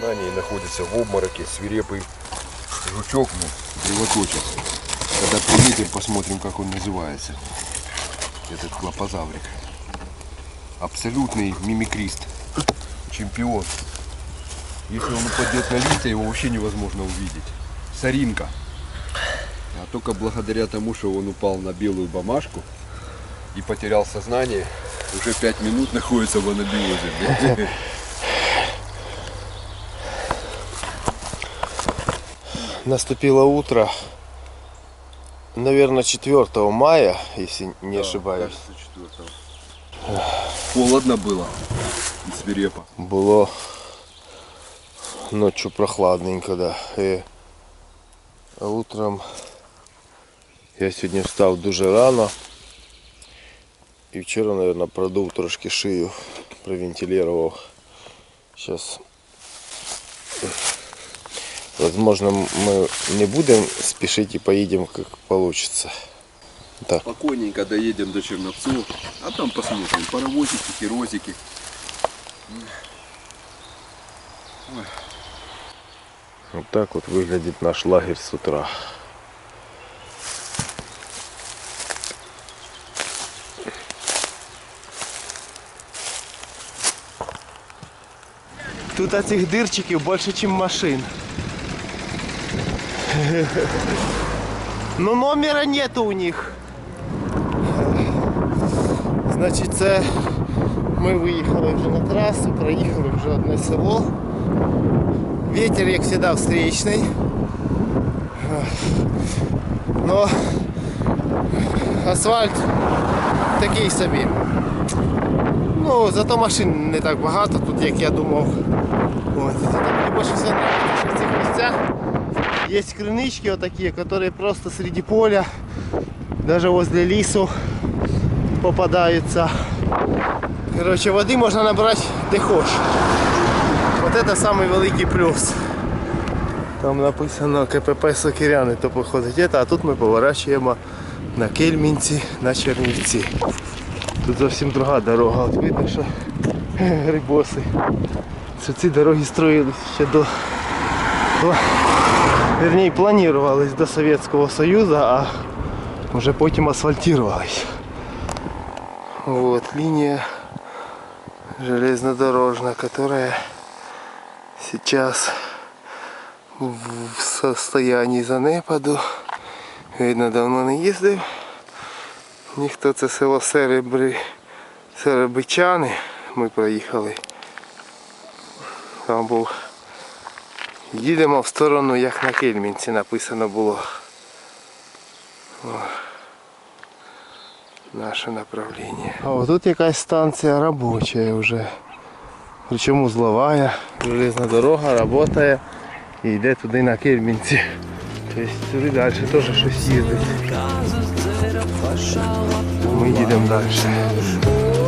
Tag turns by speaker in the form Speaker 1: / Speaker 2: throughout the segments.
Speaker 1: находится в обмороке, свирепый жучок, ну, древоточек. Когда приедем, посмотрим, как он называется. Этот клопозаврик. Абсолютный мимикрист. Чемпион. Если он упадет на листья, его вообще невозможно увидеть. Соринка. А только благодаря тому, что он упал на белую бумажку и потерял сознание, уже пять минут находится в анабиозе.
Speaker 2: Наступило утро, наверное, 4 мая, если не ошибаюсь.
Speaker 1: Холодно было и свирепо.
Speaker 2: Було ночью прохладненько, да. І утром я сьогодні встав дуже рано. І вчора, мабуть, продув трошки шию, провентилював. Сейчас Возможно, мы не будем спешить и поедем, как получится. Так.
Speaker 1: Спокойненько доедем до Черновцов, а там посмотрим. Паровозики, херозики.
Speaker 2: Вот так вот выглядит наш лагерь с утра. Тут этих дырчиков больше, чем машин. Но номера нету у них. Значить, це ми виїхали вже на трасу, проїхали вже одне село. Ветер, як завжди, встречний. Но асфальт такий собі. Ну, зато машин не так багато тут, як я думав. От, зато мені більше всього нравится, в цих місцях є кринички отакі, які просто серед поля, даже возле лісу попадаються. Короче, води можна набрати де хочеш. Вот это самый великий плюс. Там написано КПП Сокиряни, то походить это, а тут ми поворачуємо на Кельмінці, на Чернівці. Тут зовсім друга дорога. От видно, що грибоси. Що ці дороги строїлись ще до. до вернее, планувались до Совєтського Союзу, а вже потім асфальтувались. Вот линия железнодорожная, которая сейчас в состоянии занепаду. Видно, давно не їздив. Ніхто це село Серебри, Серебичани. Ми проїхали. Там був. Їдемо в сторону, як на Кельмінці написано було. О. Наше направление. А вот тут якась станція робоча вже. Причому узловая. Железна дорога працює і йде туди на Кельмінці. Тобто туди далі теж щось їздить. Ми їдемо далі.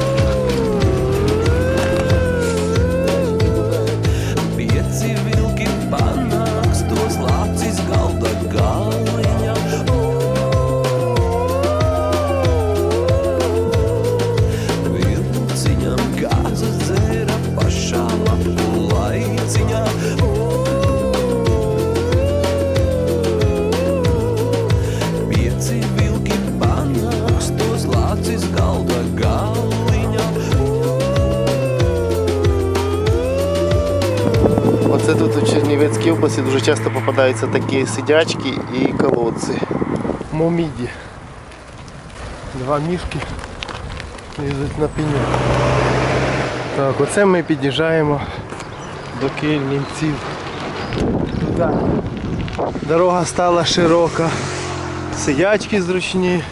Speaker 2: Чернівецькій області дуже часто попадаються такі сидячки і колодці. Моміді. Два мішки лізуть на пеню. Так, оце ми під'їжджаємо до Кельнівців. Туди. Дорога стала широка. Сидячки зручні.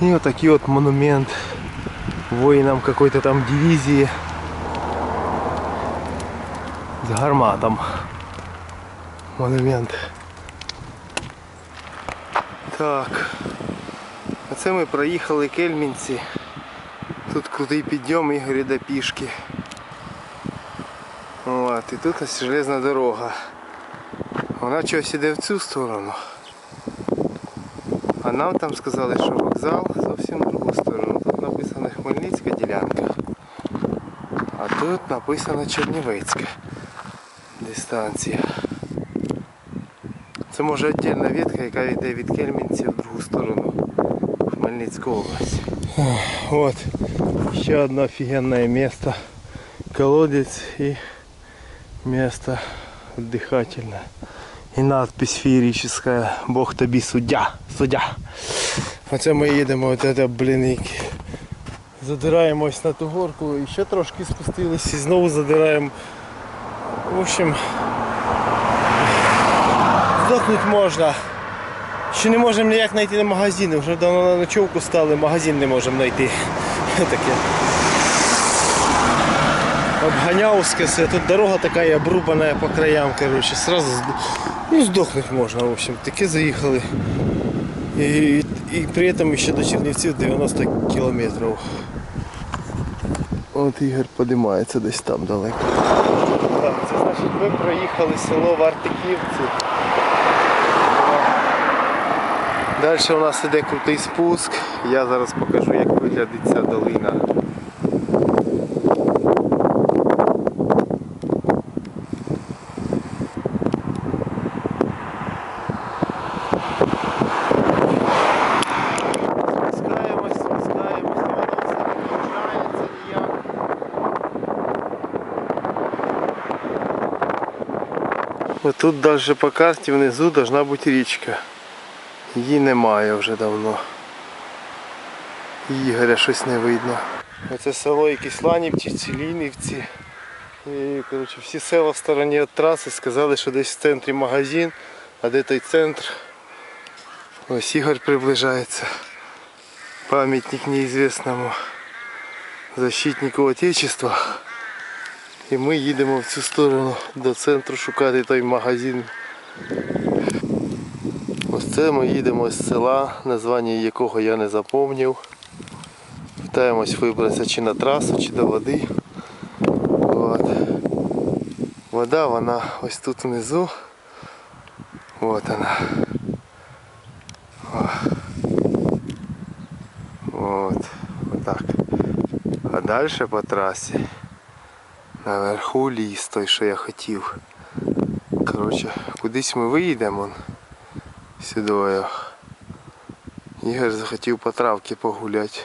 Speaker 2: І отакий от монумент воїнам какой-то там дивізії з гарматом. Монумент. Так. Оце ми проїхали Кельмінці. Тут крутий підйом Ігор іде пішки. От, і тут ось железна дорога. Вона чогось іде в цю сторону. А нам там сказали, що вокзал зовсім в другу сторону. Тут написано Хмельницька ділянка. А тут написано Чернівецька. станція. Це може віддільна ветка, яка йде від Кельмінців в другу сторону. в Хмельницьку область. Вот еще одно офигенное место. Колодец и место отдыхательное. І надпись феєрична Бог тобі суддя. Суддя. Оце ми їдемо, от це, блін. Задираємось на ту горку і ще трошки спустились і знову задираємо. В общем, здохнути можна. Ще не можемо ніяк знайти на магазини. Вже давно на ночовку стали, магазин не можемо знайти. Таке. Обганявське все. Тут дорога така обрубана по краям, короче. Сразу ну, здохнути можна, в общем. Таке заїхали. І, і, і при цьому ще до Чернівців 90 кілометрів. От Ігор подимається десь там далеко. Так, це значить ми проїхали село Вартиківці. Далі у нас іде крутий спуск. Я зараз покажу, як виглядить ця долина. Тут далі по карті внизу должна бути річка. Її немає вже давно. Ігоря щось не видно. Оце село якісь Ланівці, Цілінівці. І коротше, всі села в стороні від траси сказали, що десь в центрі магазин, а де той центр. Ось Ігор приближається. Пам'ятник неізвісному защитнику Отечества. І ми їдемо в цю сторону до центру шукати той магазин. Це ми їдемо з села, названня якого я не запомнив. Питаємось вибратися чи на трасу, чи до води. От. Вода вона ось тут внизу. Вот она. О. Вот. Вот. А дальше по трасі. Наверху ліс той, що я хотів. Коротше, кудись ми виїдемо он, сюди. Ігор захотів по травці погуляти.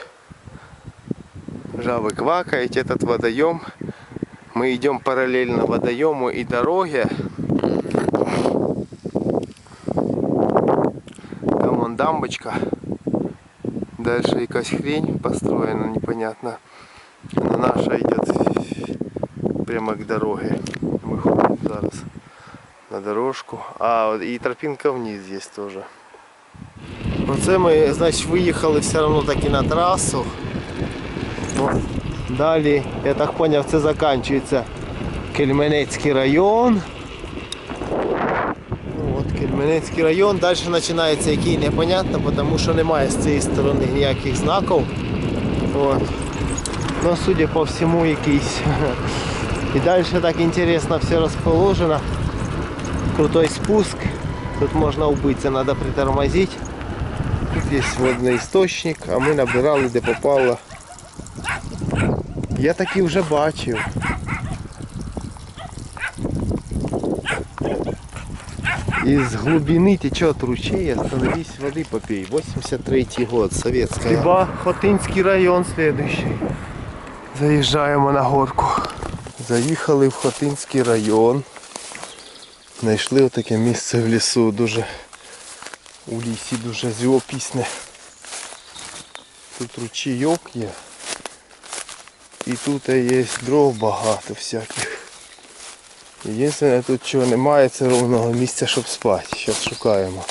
Speaker 2: Жаби квакають, этот водоем. Мы идем параллельно водоему и дороге. Там вон дамбочка. Дальше якась хрень построена, непонятно. Она наша идет прямо к дороге. Мы ходим зараз На дорожку. А, і тропинка вниз здесь тоже. Оце ми, значить, виїхали все одно таки на трасу. Далі, я так зрозумів, це закінчується Кельменецький район. Ну, От Кельменецький район. Далі починається який непонятно, тому що немає з цієї сторони ніяких знаків. От. Ну, судя по всьому, якийсь. І далі так інтересно все розположено. Крутой спуск. Тут можна убитися, треба притормозити. Тут є водний істочник, а ми набирали де попало. Я такі вже бачив. Из глубины течет ручей, остановись воды попей. 83 год, советская. Хіба Хотинський район следующий. Заїжджаємо на горку. Заїхали в Хотинський район. Знайшли отаке місце в лісу, дуже у лісі дуже живописне. Тут ручейок є. І тут є дров багато всяких. Єдине тут чого немає, це ровного місця, щоб спати. Зараз шукаємо.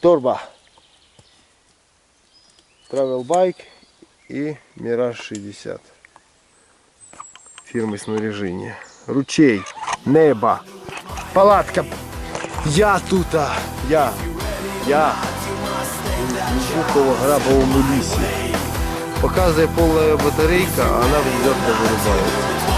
Speaker 2: Торба. Travel Bike і Mirage 60. Фірми снаряження. Ручей, небо, палатка. Я тут, я, я. Жукова Жуково-Грабовому лісі. Показує повна батарейка, а вона внезапно вирубає.